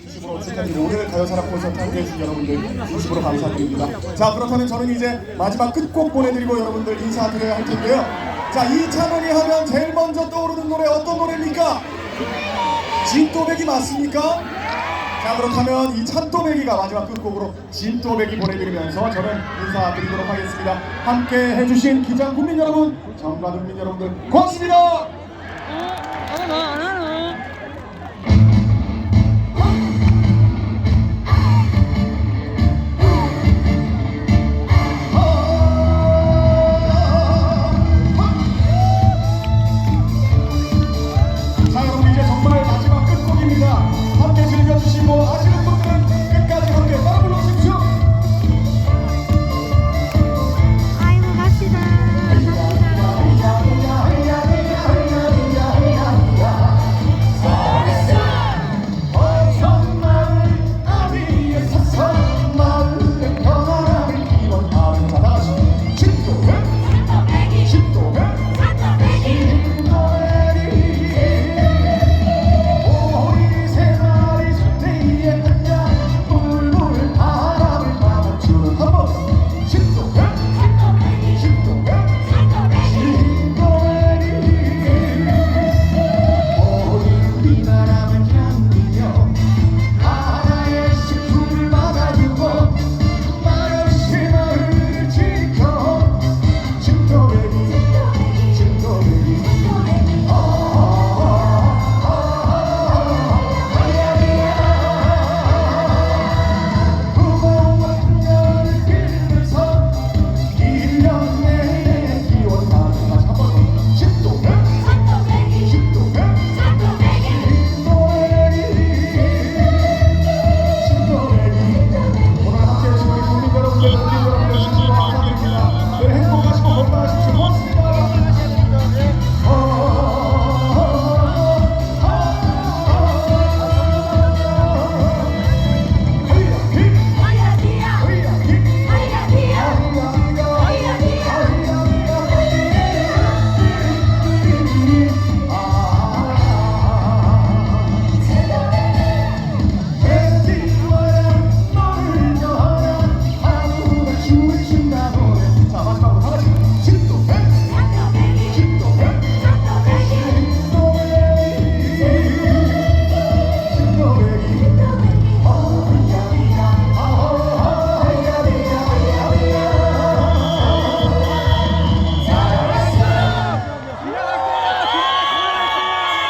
진심으로 지금까지 오늘 가요사랑 콘서트 함께해 주신 여러분들 진심으로 감사드립니다. 자 그렇다면 저는 이제 마지막 끝곡 보내드리고 여러분들 인사드려야 할 텐데요. 자 이찬원이 하면 제일 먼저 떠오르는 노래 어떤 노래입니까? 진또배기 맞습니까? 자 그렇다면 이 찬또배기가 마지막 끝곡으로 진또배기 보내드리면서 저는 인사드리도록 하겠습니다. 함께 해주신 기장 국민 여러분, 정가 국민 여러분들 고맙습니다. 어, 어, 어,